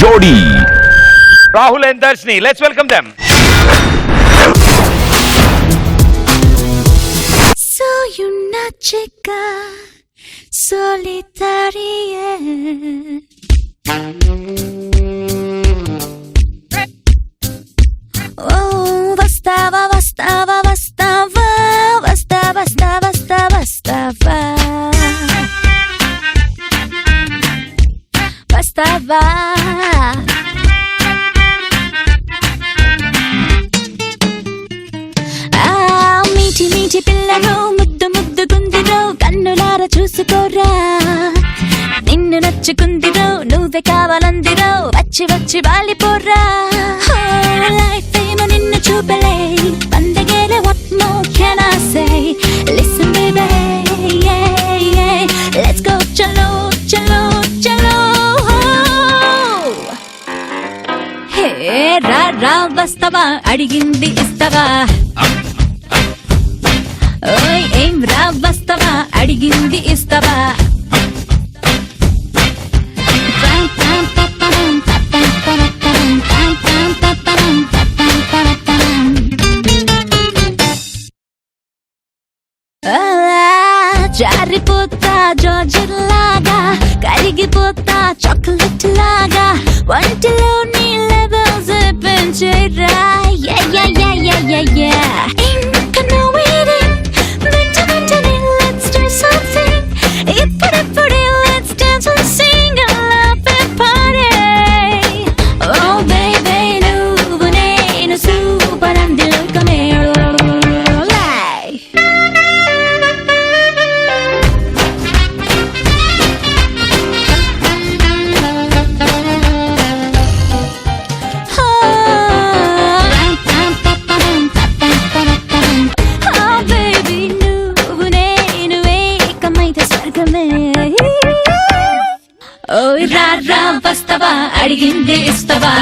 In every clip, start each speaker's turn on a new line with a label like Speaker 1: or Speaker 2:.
Speaker 1: జోడీ
Speaker 2: Rahul and Darshini let's welcome them
Speaker 3: Soy una chica solitaria. Oh, bastaba, bastaba, bastaba, basta, basta, basta, bastaba. Bastaba. వాలిపోరా life ఏమో నిన్ను చూపలే. పండగేలే baby yeah yeah. Let's go చలో చలో చలో hey రా రా వస్తావా? అడిగింది ఇస్తావా? జారిపోతా జోజర్లాగా కరిగిపోతా చాక్లెట్ లాగా వంటిలో నీ levels పెంచేరా. Yeah yeah yeah yeah yeah అడిగిందే ఇస్తవా?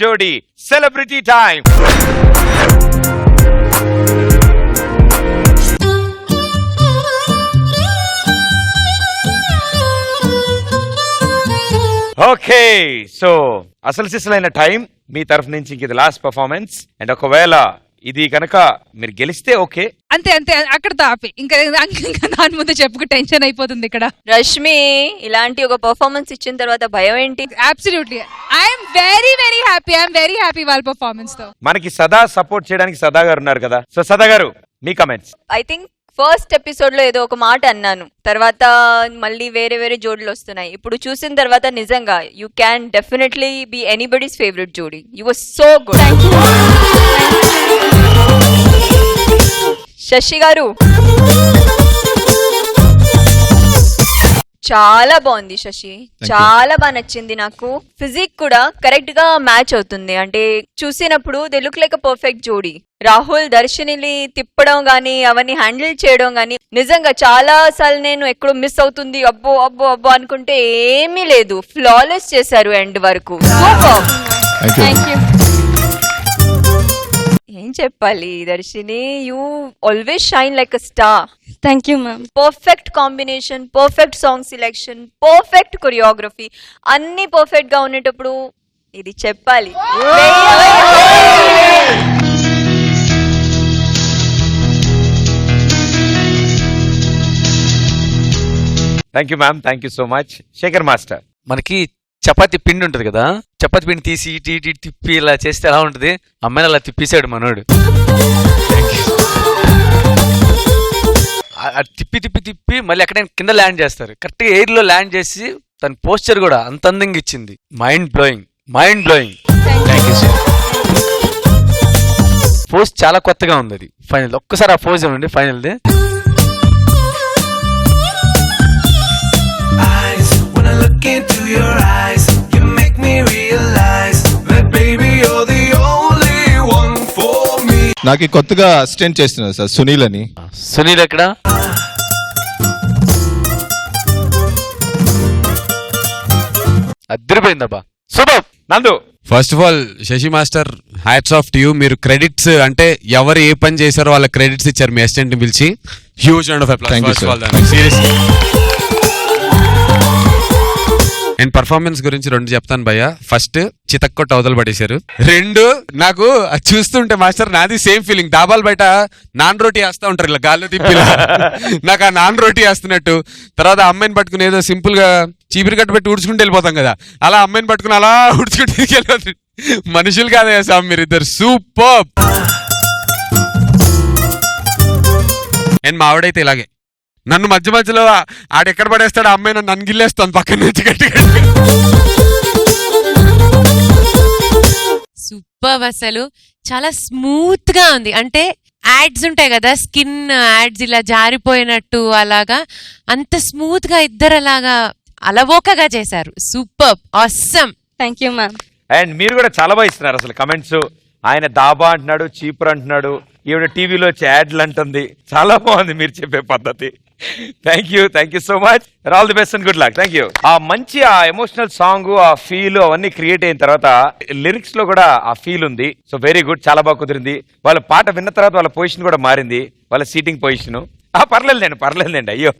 Speaker 2: జోడి సెలబ్రిటీ టైం. ఓకే సో అసలు సిసలైన టైం మీ తరఫు నుంచి ఇంక ఇది లాస్ట్ పర్ఫార్మెన్స్. అండ్ ఒకవేళ ఇది కనుక మీరు గెలిస్తే ఓకే.
Speaker 4: అంతే అంతే అక్కడతో ఆపి ఇంకా ఇంకా దాని ముందు చెప్పుకు టెన్షన్ అయిపోతుంది ఇక్కడ.
Speaker 5: రష్మి ఇలాంటి ఒక పర్ఫార్మెన్స్ ఇచ్చిన తర్వాత భయం ఏంటి?
Speaker 4: Absolutely I'm very very happy I'm very happy వాళ్ళ పర్ఫార్మెన్స్తో.
Speaker 2: మనకి సదా సపోర్ట్ చేయడానికి సదా గారు ఉన్నారు కదా. సో సదా గారు మీ కమెంట్స్
Speaker 5: ఐ థింక్ ఫస్ట్ ఎపిసోడ్లో ఏదో ఒక మాట అన్నాను. తర్వాత మళ్ళీ వేరే వేరే జోడులు వస్తున్నాయి. ఇప్పుడు చూసిన తర్వాత నిజంగా you can definitely be anybody's favourite జోడీ. You were so good Sashi గారు చాలా బాగుంది శశి. చాలా బాగా నచ్చింది నాకు. ఫిజిక్ కూడా కరెక్ట్గా మ్యాచ్ అవుతుంది. అంటే చూసినప్పుడు దే లుక్ లైక్ పర్ఫెక్ట్ జోడీ. రాహుల్ దర్శినిని తిప్పడం గానీ అవన్నీ హ్యాండిల్ చేయడం గానీ నిజంగా చాలా సార్లు నేను ఎక్కడో మిస్ అవుతుంది అబ్బో అబ్బో అబ్బో అనుకుంటే ఏమీ లేదు. ఫ్లాలెస్ చేశారు ఎండ్ వరకు. సూపర్ థ్యాంక్ యూ ఏం చెప్పాలి Darshini? You always shine like a star
Speaker 6: thank you ma'am
Speaker 5: perfect combination perfect song selection perfect choreography అన్ని పర్ఫెక్ట్గా ఉండేటప్పుడు ఇది చెప్పాలి.
Speaker 2: Thank you ma'am thank you so much Shekhar master
Speaker 7: మనకి చపాతి పిండి ఉంటుంది కదా? చపాతి పిండి తీసి ఇటు ఇటు తిప్పి ఇలా చేస్తే ఎలా ఉంటుంది? అమ్మాయిని అలా తిప్పేశాడు మనోడు. తిప్పి తిప్పి తిప్పి మళ్ళీ ఎక్కడైనా కింద ల్యాండ్ చేస్తారు. కరెక్ట్గా ఎయిర్లో ల్యాండ్ చేసి తన పోస్చర్ కూడా అంత అందంగా ఇచ్చింది. Mind blowing mind blowing thank you sir post చాలా కొత్తగా ఉంది అది. ఫైనల్ ఒక్కసారి ఆ పోజ్ ఇవ్వండి ఫైనల్ది
Speaker 6: నాకు కొత్తగా అసిస్టెంట్ చేస్తున్నారు సార్ సునీల్ అని.
Speaker 7: సునీల్ ఎక్కడ? అద్దరిపోయిందబ్బా. Super
Speaker 2: Nandu!
Speaker 8: First of all Sashi master hats off to you మీరు క్రెడిట్స్ అంటే ఎవరు ఏ పని చేశారో వాళ్ళ క్రెడిట్స్ ఇచ్చారు మీ అసిస్టెంట్ని పిలిచి huge and off
Speaker 6: Thank you, sir.
Speaker 8: Seriously and performance గురించి రెండు చెప్తాను భయ్య. ఫస్ట్ చితక్కొట్ట అవతలు పడేశారు. రెండు నాకు అది చూస్తుంటే మాస్టర్ నాది సేమ్ ఫీలింగ్ దాబాల్ బయట నాన్ రోటీ వేస్తా ఉంటారు ఇలా గాల్లో తిప్పిలా. నాకు ఆ నాన్ రోటీ వేస్తున్నట్టు. తర్వాత ఆ అమ్మాయిని పట్టుకుని ఏదో సింపుల్గా చీపిరి కట్టు పెట్టి ఉడుచుకుంటూ వెళ్ళిపోతాం కదా. అలా అమ్మాయిని పట్టుకుని అలా ఉడుచుకుంటూ వెళ్ళిపోతుంది మనుషులు కాదయ్యా సార్ మీరు ఇద్దరు సూపర్ అండ్ మా ఆవిడైతే ఇలాగే. నన్ను మధ్య మధ్యలో ఆడెక్కడ పడేస్తాడు ఆ అమ్మాయి నన్ను నన్గిల్లేస్తాను పక్కన నుంచి గట్టి
Speaker 9: సూపర్ అసలు. చాలా స్మూత్గా ఉంది. అంటే యాడ్స్ ఉంటాయి కదా స్కిన్ యాడ్స్ ఇలా జారిపోయినట్టు అలాగా. అంత స్మూత్గా ఇద్దరు అలాగా అలవోకగా చేశారు. Super awesome
Speaker 5: thank you ma'am
Speaker 2: and మీరు కూడా చాలా బాగా ఇస్తున్నారు అసలు కమెంట్స్ ఆయన దాబా అంటున్నాడు చీపురు అంటున్నాడు ఈవిడ టీవీలో వచ్చి యాడ్లు అంటుంది. చాలా బాగుంది మీరు చెప్పే పద్ధతి. Thank you thank you so much all the best and good luck thank you ఆ మంచి ఆ ఎమోషనల్ సాంగ్ ఆ ఫీల్ అవన్నీ క్రియేట్ అయిన తర్వాత లిరిక్స్లో కూడా ఆ ఫీల్ ఉంది. సో వెరీ గుడ్ చాలా బాగా కుదిరింది. వాళ్ళ పాట విన్న తర్వాత వాళ్ళ పొజిషన్ కూడా మారింది. వాళ్ళ సీటింగ్ పొజిషన్ ఆ పర్లేదులేండి పర్లేదులేండి అయ్యో.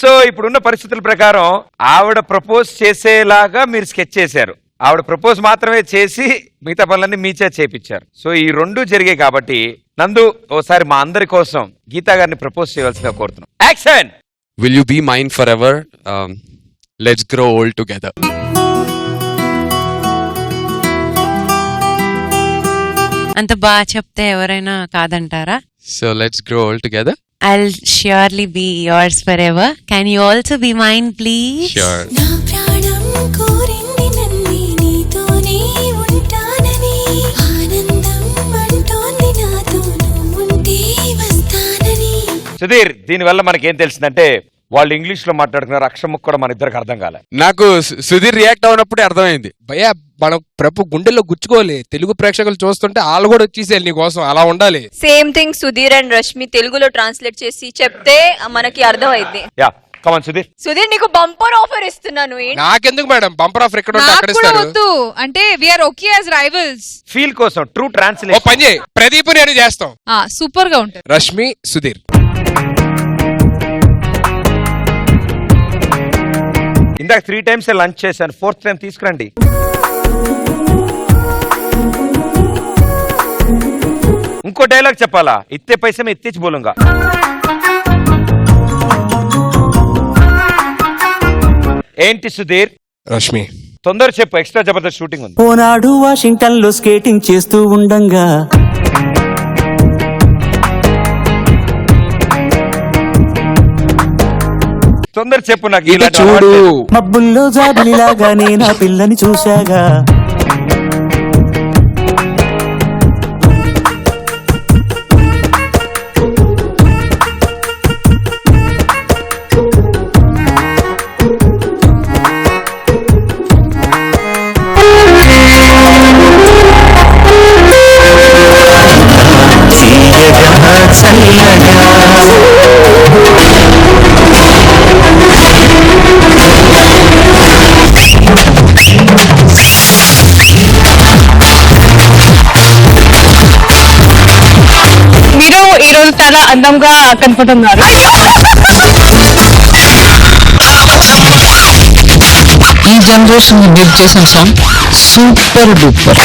Speaker 2: సో ఇప్పుడున్న పరిస్థితుల ప్రకారం ఆవిడ ప్రపోజ్ చేసేలాగా మీరు స్కెచ్ చేశారు. ఆవిడ ప్రపోజ్ మాత్రమే చేసి మిగతా పనులన్నీ మీచే చేపించారు. సో ఈ రెండు జరిగాయి కాబట్టి నందు ఓసారి మా అందరి కోసం గీతా గారిని ప్రపోజ్ చేయవలసిగా కోరుతున్నాం. Action
Speaker 8: will you be mine forever let's grow old together
Speaker 9: అంత బాగా చెప్తే ఎవరైనా కాదంటారా?
Speaker 8: So let's grow old together
Speaker 9: I surely be yours forever can you also be mine please
Speaker 2: Sudheer దీనివల్ల మనకి ఏం తెలిసిందంటే వాళ్ళు ఇంగ్లీష్లో మాట్లాడుకున్నారు అక్షముక్ కూడా మన ఇద్దరికి అర్థం కాలే.
Speaker 8: నాకు సుధీర్ రియాక్ట్ అవునప్పుడే అర్థమైంది.
Speaker 10: భయ్యా మనం ప్రభు గుండెల్లో గుచ్చుకోవాలి తెలుగు ప్రేక్షకులు చూస్తుంటే వాళ్ళు కూడా వచ్చేసేయాలి నీ కోసం అలా ఉండాలి.
Speaker 5: Same thing Sudheer and Rashmi తెలుగులో ట్రాన్స్లేట్ చేసి చెప్తే మనకి అర్థమైంది
Speaker 2: యా కమన్ సుధీర్.
Speaker 5: సుధీర్ నీకు బంపర్ ఆఫర్ ఇస్తున్నాను. ఏంటి?
Speaker 10: నాకెందుకు మేడం? బంపర్ ఆఫర్ ఎక్కడ ఉంటే
Speaker 4: నాకు
Speaker 10: అక్కడ
Speaker 4: కూడా
Speaker 10: ఇస్తారు
Speaker 4: వద్దు. అంటే we're okay as rivals
Speaker 2: feel కోసం ట్రూ
Speaker 10: ఓ
Speaker 2: ట్రాన్స్లేషన్
Speaker 10: పని చేయి. ప్రదీప్ నేను చేస్తాం.
Speaker 4: సూపర్గా ఉంటుంది.
Speaker 10: రష్మి సుధీర్.
Speaker 2: ఇందాక త్రీ టైమ్స్ లంచ్ చేశాను. ఫోర్త్ టైం తీసుకురండి. ఇంకో డైలాగ్ చెప్పాలా? ఇత్తే పైసే మే ఇత్తిచ్చి బోలుంగా. ఏంటి సుధీర్?
Speaker 10: రష్మి.
Speaker 2: తొందర చెప్పు ఎక్స్ట్రా జబర్దస్త్ షూటింగ్ ఉంది.
Speaker 11: ఓనాడు వాషింగ్టన్లో స్కేటింగ్ చేస్తూ ఉండంగా.
Speaker 2: తొందర చెప్పు నాకు
Speaker 10: చూడు.
Speaker 11: మబ్బుల్లో జాబిలిలాగా నేను ఆ పిల్లని చూశాగా
Speaker 5: చాలా అందంగా కనపడుతున్నారు.
Speaker 11: ఈ జనరేషన్ మీరు చేసిన సాంగ్ సూపర్ డూపర్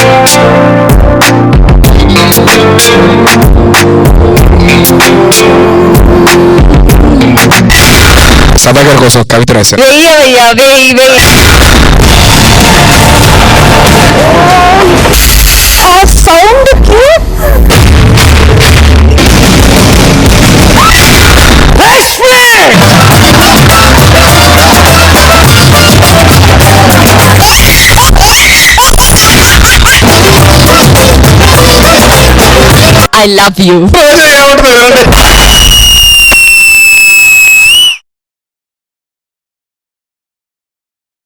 Speaker 10: సదాగర్ కోసం కవిత రాశారు.
Speaker 5: వెయ్యి వెయ్యి ఆ సౌండ్ కి
Speaker 9: ఐ లవ్ యూ